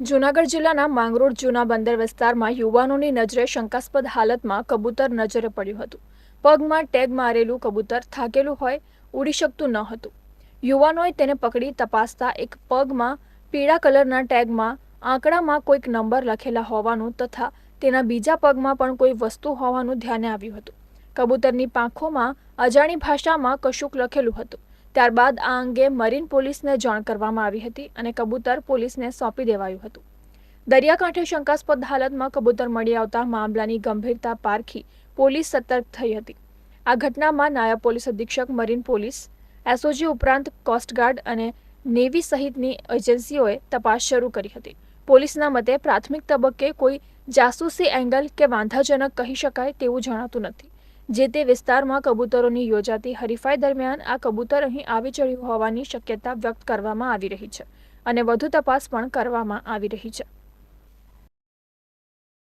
જૂનાગઢ જિલ્લાના માંગરોળ જૂના બંદર વિસ્તારમાં યુવાનોની નજરે શંકાસ્પદ હાલતમાં કબૂતર નજરે પડ્યું હતું. પગમાં ટેગ મારેલું કબૂતર થાકેલું હોય, ઉડી શકતું ન હતું. યુવાનોએ તેને પકડી તપાસતા એક પગમાં પીળા કલરના ટેગમાં આંકડામાં કોઈક નંબર લખેલા હોવાનું તથા તેના બીજા પગમાં પણ કોઈ વસ્તુ હોવાનું ધ્યાને આવ્યું હતું. કબૂતરની પાંખોમાં અજાણી ભાષામાં કશુંક લખેલું હતું. ત્યારબાદ આ અંગે મરીન પોલીસને જાણ કરવામાં આવી હતી અને કબૂતર પોલીસને સોંપી દેવાયું હતું. દરિયાકાંઠે શંકાસ્પદ હાલતમાં કબૂતર મળી આવતા મામલાની ગંભીરતા પારખી પોલીસ સતર્ક થઈ હતી. આ ઘટનામાં નાયબ પોલીસ અધિક્ષક, મરીન પોલીસ, એસઓજી ઉપરાંત કોસ્ટગાર્ડ અને નેવી સહિતની એજન્સીઓએ તપાસ શરૂ કરી હતી. પોલીસના મતે પ્રાથમિક તબક્કે કોઈ જાસૂસી એંગલ કે વાંધાજનક કહી શકાય તેવું જણાતું નથી. જે તે વિસ્તારમાં કબૂતરોની યોજાતી હરીફાઈ દરમિયાન આ કબૂતર અહીં આવી ચડ્યું હોવાની શક્યતા વ્યક્ત કરવામાં આવી રહી છે અને વધુ તપાસ પણ કરવામાં આવી રહી છે.